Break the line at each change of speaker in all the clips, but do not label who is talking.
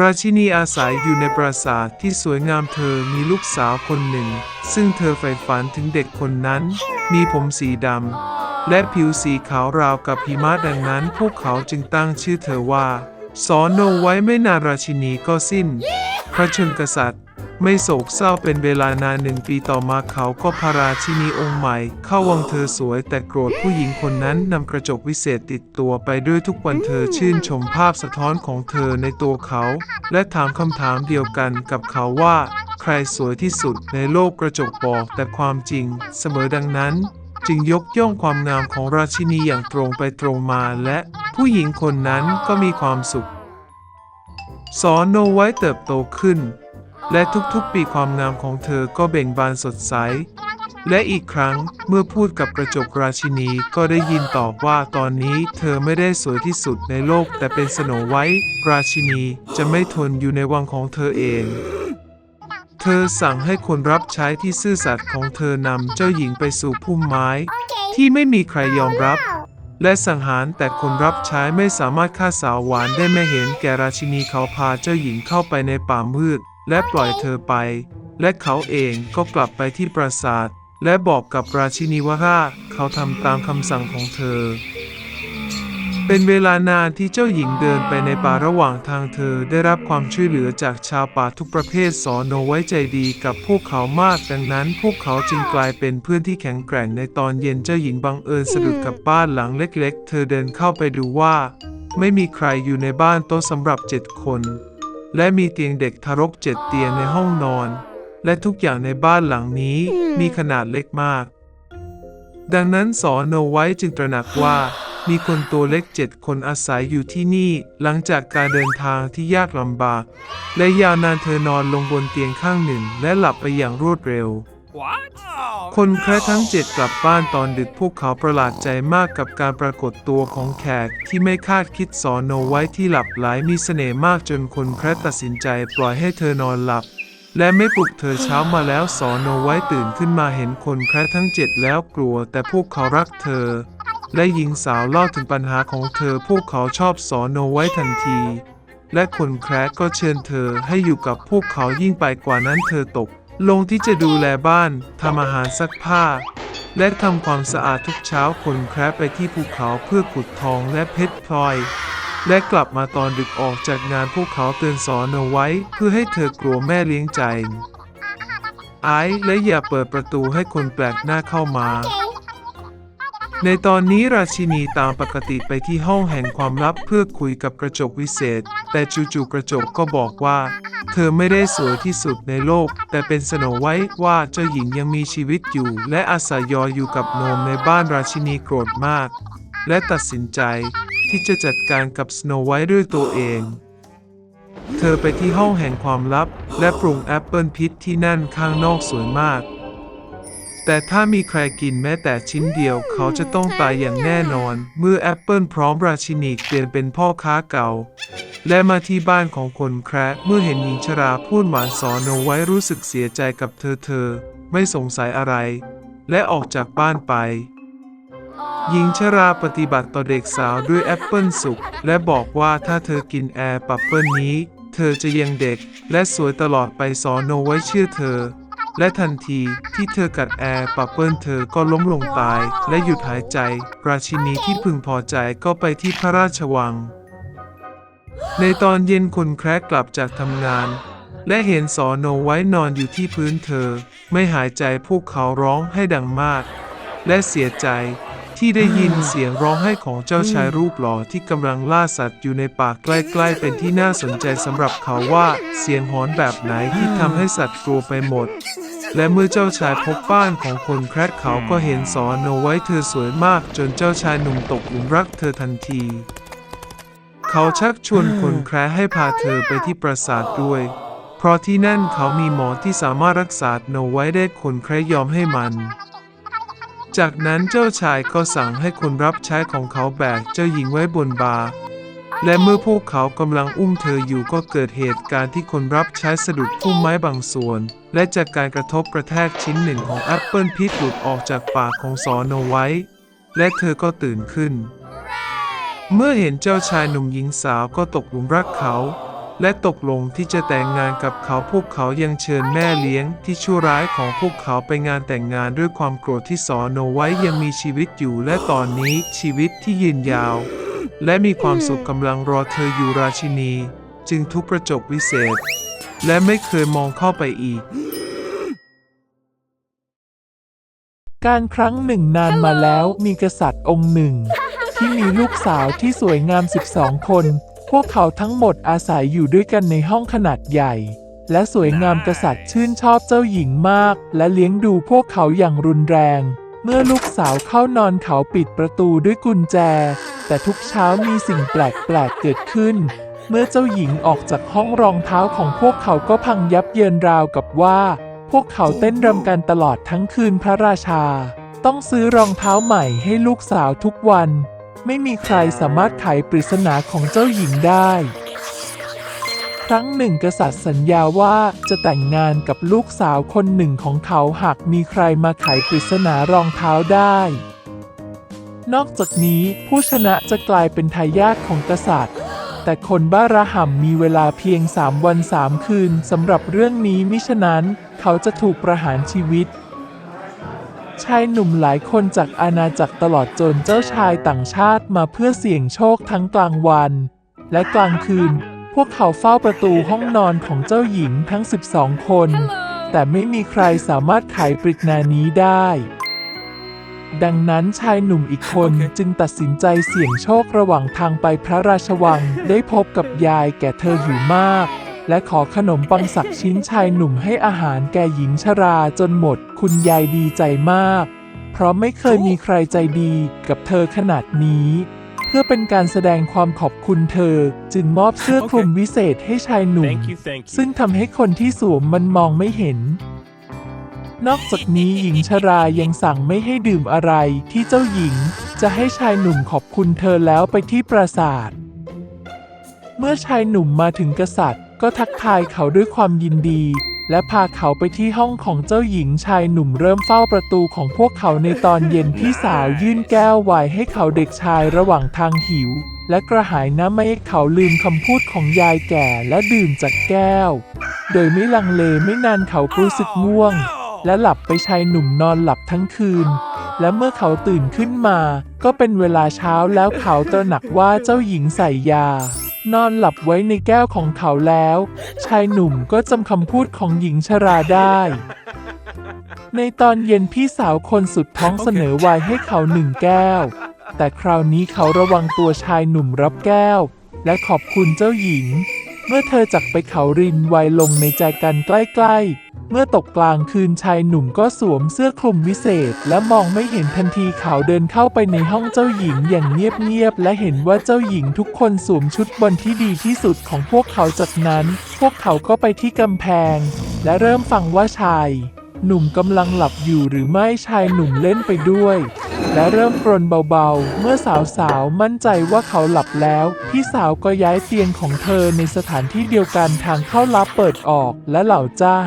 ราชินีอาศัยอยู่ในปราสาทที่สวยงามเธอมีลูกสาวคนหนึ่ง ซึ่งเธอใฝ่ฝันถึงเด็กคนนั้น มีผมสีดำ และผิวสีขาวราวกับหิมะดังนั้น พวกเขาจึงตั้งชื่อเธอว่าสอนโนไว้ไม่นานราชินีก็สิ้น พระชนกษัตริย์ ไม่โศกเศร้าเป็นเวลานานหนึ่งปีต่อมาเขาก็พระราชินีองค์ใหม่ เข้าวังเธอสวยแต่โกรธผู้หญิงคนนั้นนำกระจกวิเศษติดตัวไปด้วยทุกวันเธอชื่นชมภาพสะท้อนของเธอในตัวเขา และถามคำถามเดียวกันกับเขาว่า ใครสวยที่สุดในโลกกระจกบอกแต่ความจริง เสมอดังนั้น จึงยกย่องความงามของราชินีอย่างตรงไปตรงมาและผู้หญิงคนนั้นก็มีความสุข สอนโนไว้เติบโตขึ้น และทุกๆปีความงามของเธอก็เบ่งบานสดใส และอีกครั้งเมื่อพูดกับกระจกราชินีก็ได้ยินตอบว่าตอนนี้เธอไม่ได้สวยที่สุดในโลก แต่เป็นสโนไว้ราชินีจะไม่ทนอยู่ในวังของเธอเอง เธอสั่งให้คนรับใช้ที่ซื่อสัตย์ของเธอนำเจ้าหญิงไปสู่พุ่มไม้ ที่ไม่มีใครยอมรับ และสังหารแต่คนรับใช้ไม่สามารถฆ่าสาวหวานได้ไม่เห็นแก่ราชินีเขาพาเจ้าหญิงเข้าไปในป่ามืด และปล่อยเธอไป และเขาเองก็กลับไปที่ปราสาท และบอกกับราชินีว่าเขาทำตามคำสั่งของเธอ เป็นเวลานานที่เจ้าหญิงเดินไปในป่าระหว่างทางเธอได้รับความช่วยเหลือจากชาวป่าทุกประเภทสอนโนไว้ใจดีกับพวกเขามากดังนั้น พวกเขาจึงกลายเป็นเพื่อนที่แข็งแกร่งในตอนเย็นเจ้าหญิงบังเอิญสะดุดกับบ้านหลังเล็ก ๆ เธอเดินเข้าไปดูว่า ไม่มีใครอยู่ในบ้านโต๊ะสำหรับเจ็ดคน และมีเตียงเด็กทารกเจ็ดเตียงในห้องนอน และทุกอย่างในบ้านหลังนี้มีขนาดเล็กมาก ดังนั้นสอนโนไว้จึงตระหนักว่า มีคนตัวเล็กเจ็ดคนอาศัยอยู่ที่นี่ หลังจากการเดินทางที่ยากลำบาก และยาวนานเธอนอนลงบนเตียงข้างหนึ่งและหลับไปอย่างรวดเร็ว
What?
คนแคระทั้งเจ็ดกลับบ้านตอนดึกพวกเขาประหลาดใจมากกับการปรากฏตัวของแขกที่ไม่คาดคิดสอนโนไว้ที่หลับไหลมีเสน่ห์มากจนคนแคระตัดสินใจปล่อยให้เธอนอนหลับ และไม่ปลุกเธอเช้ามาแล้วสอนโนไว้ตื่นขึ้นมาเห็นคนแคระทั้งเจ็ดแล้วกลัว แต่พวกเขารักเธอ และหญิงสาวเล่าถึงปัญหาของเธอพวกเขาชอบสอนโนไว้ทันที และคนแคระก็เชิญเธอให้อยู่กับพวกเขายิ่งไปกว่านั้นเธอตก ลงที่จะดูแลบ้านทำอาหารซักผ้า และทำความสะอาดทุกเช้าคนแคระไปที่ภูเขาเพื่อขุดทองและเพชรพลอย และกลับมาตอนดึกออกจากงานพวกเขาเตือนสอนเอาไว้ เพื่อให้เธอกลัวแม่เลี้ยงใจไอซ์และอย่าเปิดประตูให้คนแปลกหน้าเข้ามา ในตอนนี้ราชินีตามปกติไปที่ห้องแห่งความลับเพื่อคุยกับกระจกวิเศษ แต่จู่ๆกระจกก็บอกว่า อไม่ได้สวยที่สุดในโลก แต่เป็นสโนไว้ว่าเจ้าหญิงยังมีชีวิตอยู่ และอาศัยยออยู่กับโนมในบ้านราชินีโกรธมาก และตัดสินใจที่จะจัดการกับสโนไว้ด้วยตัวเอง เธอไปที่ห้องแห่งความลับ และปรุงแอปเปิลพิษที่นั่นข้างนอกสวยมาก แต่ถ้ามีใครกินแม้แต่ชิ้นเดียวเขาจะต้องตายอย่างแน่นอน เมื่อแอปเปิลพร้อมราชินีเปลี่ยนเป็นพ่อค้าเก่า และมาที่บ้านของคนแคระเมื่อเห็นหญิงชราพูดหวานสอนเอาไว้รู้สึกเสียใจกับเธอเธอ ไม่สงสัยอะไร และออกจากบ้านไป หญิงชราปฏิบัติต่อเด็กสาวด้วยแอปเปิลสุกและบอกว่าถ้าเธอกินแอร์ปัปเปิลนี้ เธอจะยังเด็ก และสวยตลอดไปสอนโนไว้เชื่อเธอ และทันทีที่เธอกัดแอร์ปัปเปิลเธอก็ล้มลงตาย และหยุดหายใจ ราชินีที่พึงพอใจก็ไปที่พระราชวัง ในตอนเย็นคนแคระกลับจากทำงาน และเห็นสอนโนไว้นอนอยู่ที่พื้นเธอ ไม่หายใจพวกเขาร้องให้ดังมาก และเสียใจที่ได้ยินเสียงร้องไห้ของเจ้าชายรูปหล่อที่กำลังล่าสัตว์อยู่ในป่าใกล้ๆ เป็นที่น่าสนใจสำหรับเขาว่าเสียงหอนแบบไหนที่ทำให้สัตว์กลัวไปหมด และเมื่อเจ้าชายพบบ้านของคนแคระเขาก็เห็นสอนโนไว้เธอสวยมากจนเจ้าชายหนุ่มตกหลุมรักเธอทันที เขาชักชวนคนแคระให้พาเธอไปที่ปราสาทด้วย เพราะที่นั่นเขามีหมอที่สามารถรักษาโนไว้ได้คนแคระยอมให้มัน จากนั้นเจ้าชายก็สั่งให้คนรับใช้ของเขาแบกเจ้าหญิงไว้บนบาและเมื่อพวกเขากำลังอุ้มเธออยู่ก็เกิดเหตุการณ์ที่คนรับใช้สะดุดพุ่มไม้บางส่วน และจากการกระทบกระแทกชิ้นหนึ่งของแอปเปิลพิษหลุดออกจากปากของสอนเอาไว้ และเธอก็ตื่นขึ้น เมื่อเห็นเจ้าชายหนุ่มหญิงสาวก็ตกหลุมรักเขา และตกลงที่จะแต่งงานกับเขาพวกเขายังเชิญแม่เลี้ยงที่ชั่วร้ายของพวกเขาไปงานแต่งงานด้วยความโกรธที่สอนโนไว้ยังมีชีวิตอยู่และตอนนี้ชีวิตที่ยืนยาว และมีความสุขกำลังรอเธออยู่ราชินี จึงทุบกระจกวิเศษ และไม่เคยมองเข้าไปอีก
การครั้งหนึ่งนานมาแล้วมีกษัตริย์องค์หนึ่ง ที่มีลูกสาวที่สวยงาม 12 คน พวกเขาทั้งหมดอาศัยอยู่ด้วยกันในห้องขนาดใหญ่ และสวยงามกษัตริย์ชื่นชอบเจ้าหญิงมาก และเลี้ยงดูพวกเขาอย่างรุนแรง เมื่อลูกสาวเข้านอนเขาปิดประตูด้วยกุญแจ แต่ทุกเช้ามีสิ่งแปลกๆเกิดขึ้น เมื่อเจ้าหญิงออกจากห้องรองเท้าของพวกเขาก็พังยับเยินราวกับว่า พวกเขาเต้นรำกันตลอดทั้งคืนพระราชาต้องซื้อรองเท้าใหม่ให้ลูกสาวทุกวัน ไม่มีใครสามารถไขปริศนาของเจ้าหญิงได้ ครั้งหนึ่งกษัตริย์สัญญาว่าจะแต่งงานกับลูกสาวคนหนึ่งของเขาหากมีใครมาไขปริศนารองเท้าได้ นอกจากนี้ผู้ชนะจะกลายเป็นทายาทของกษัตริย์ แต่คนบ้าระห่ำมีเวลาเพียงสามวันสามคืนสำหรับเรื่องนี้มิฉะนั้น เขาจะถูกประหารชีวิต ชายหนุ่มหลายคนจากอาณาจักรตลอดจนเจ้าชายต่างชาติมาเพื่อเสี่ยงโชคทั้งกลางวัน และกลางคืน พวกเขาเฝ้าประตูห้องนอนของเจ้าหญิงทั้ง 12 คน แต่ไม่มีใครสามารถไขปริศนานี้ได้ ดังนั้นชายหนุ่มอีกคนจึงตัดสินใจเสี่ยงโชคระหว่างทางไปพระราชวัง ได้พบกับยายแก่เธออยู่มาก และขอขนมปังสักชิ้นชายหนุ่มให้อาหารแก่หญิงชราจนหมด คุณยายดีใจมาก เพราะไม่เคยมีใครใจดีกับเธอขนาดนี้ เพื่อเป็นการแสดงความขอบคุณเธอ จึงมอบเสื้อคลุมวิเศษให้ชายหนุ่ม
Thank you, thank you.
ซึ่งทำให้คนที่สวมมันมองไม่เห็น นอกจากนี้หญิงชรายังสั่งไม่ให้ดื่มอะไรที่เจ้าหญิง จะให้ชายหนุ่มขอบคุณเธอแล้วไปที่ปราสาท เมื่อชายหนุ่มมาถึงกษัตริย์ ก็ทักทายเขาด้วยความยินดี และพาเขาไปที่ห้องของเจ้าหญิงชายหนุ่มเริ่มเฝ้าประตูของพวกเขาในตอนเย็นพี่สาวยื่นแก้วไวน์ให้เขาเด็กชายระหว่างทางหิว และกระหายน้ำไม่ให้เขาลืมคำพูดของยายแก่และดื่มจากแก้ว โดยไม่ลังเลไม่นานเขารู้สึกง่วง และหลับไปชายหนุ่มนอนหลับทั้งคืนและเมื่อเขาตื่นขึ้นมา ก็เป็นเวลาเช้าแล้วเขาตระหนักว่าเจ้าหญิงใส่ยา นอนหลับไว้ในแก้วของเขาแล้ว ชายหนุ่มก็จำคำพูดของหญิงชราได้ ในตอนเย็นพี่สาวคนสุดท้องเสนอไวน์ให้เขาหนึ่งแก้ว แต่คราวนี้เขาระวังตัวชายหนุ่มรับแก้ว และขอบคุณเจ้าหญิง เมื่อเธอจักไปเขารินไวน์ลงในใจกันใกล้ๆ เมื่อตกกลางคืนชายหนุ่มก็สวมเสื้อคลุมวิเศษ และมองไม่เห็นทันทีเขาเดินเข้าไปในห้องเจ้าหญิงอย่างเงียบๆและเห็นว่าเจ้าหญิงทุกคนสวมชุดบอลที่ดีที่สุดของพวกเขาจากนั้น พวกเขาก็ไปที่กำแพง และเริ่มฟังว่าชาย หนุ่มกำลังหลับอยู่หรือไม่ชายหนุ่มเล่นไปด้วย และเริ่มกรนเบาๆ เมื่อสาวๆมั่นใจว่าเขาหลับแล้ว พี่สาวก็ย้ายเตียงของเธอในสถานที่เดียวกันทางเข้าลับเปิดออกและเหล่าจ้า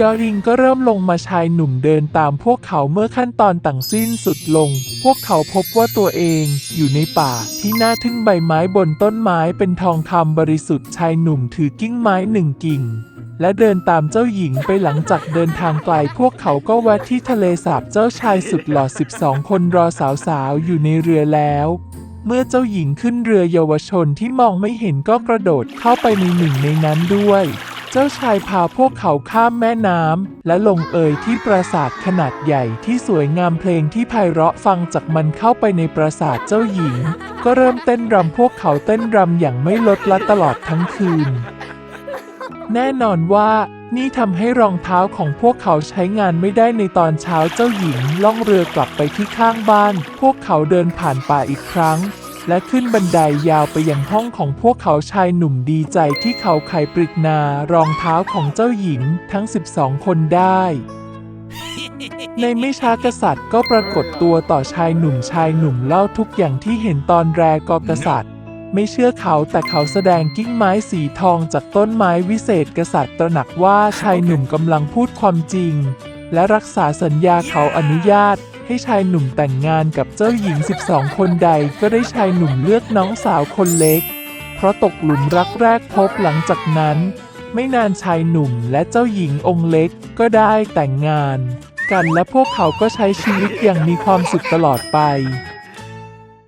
ยอริงก็เริ่มลงมาชายหนุ่มเดินตามพวกเขาเมื่อขั้นตอนต่างสิ้นสุดลง พวกเขาพบว่าตัวเองอยู่ในป่าที่น่าทึ่งใบไม้บนต้นไม้เป็นทองคำบริสุทธิ์ชายหนุ่มถือกิ้งไม้หนึ่งกิ่ง และเดินตามเจ้าหญิงไปหลังจากเดินทางไกล พวกเขาก็แวะที่ทะเลสาบเจ้าชายสุดหล่อ 12 คนรอสาวๆ อยู่ในเรือแล้วเมื่อเจ้าหญิงขึ้นเรือเยาวชนที่มองไม่เห็นก็กระโดดเข้าไปในหนึ่งในนั้นด้วย เจ้าชายพาพวกเขาข้ามแม่น้ำและลงเอยที่ปราสาทขนาดใหญ่ที่สวยงามเพลงที่ไพเราะฟังจากมันเข้าไปในปราสาทเจ้าหญิง ก็เริ่มเต้นรำพวกเขาเต้นรำอย่างไม่ลดละตลอดทั้งคืน แน่นอนว่านี่ทำให้รองเท้าของพวกเขาใช้งานไม่ได้ในตอนเช้าเจ้าหญิง ล่องเรือกลับไปที่ข้างบ้าน พวกเขาเดินผ่านป่าอีกครั้ง และขึ้นบันไดยาวไปยังห้องของพวกเขาชายหนุ่มดีใจที่เขาไขปริกนารองเท้าของเจ้าหญิงทั้ง 12 คนได้ ในไม่ช้ากษัตริย์ก็ปรากฏตัวต่อชายหนุ่มชายหนุ่มเล่าทุกอย่างที่เห็นตอนแรกกกษัตริย์ ไม่เชื่อเขาแต่เขาแสดงกิ้งไม้สีทองจากต้นไม้วิเศษกษัตริย์ตระหนักว่าชายหนุ่มกำลังพูดความจริง และรักษาสัญญาเขาอนุญาต ให้ชายหนุ่มแต่งงานกับเจ้าหญิง 12 คนใดก็ได้ชายหนุ่มเลือกน้องสาวคนเล็ก เพราะตกหลุมรักแรกพบหลังจากนั้น ไม่นานชายหนุ่มและเจ้าหญิงองค์เล็กก็ได้แต่งงาน กันและพวกเขาก็ใช้ชีวิตอย่างมีความสุขตลอดไป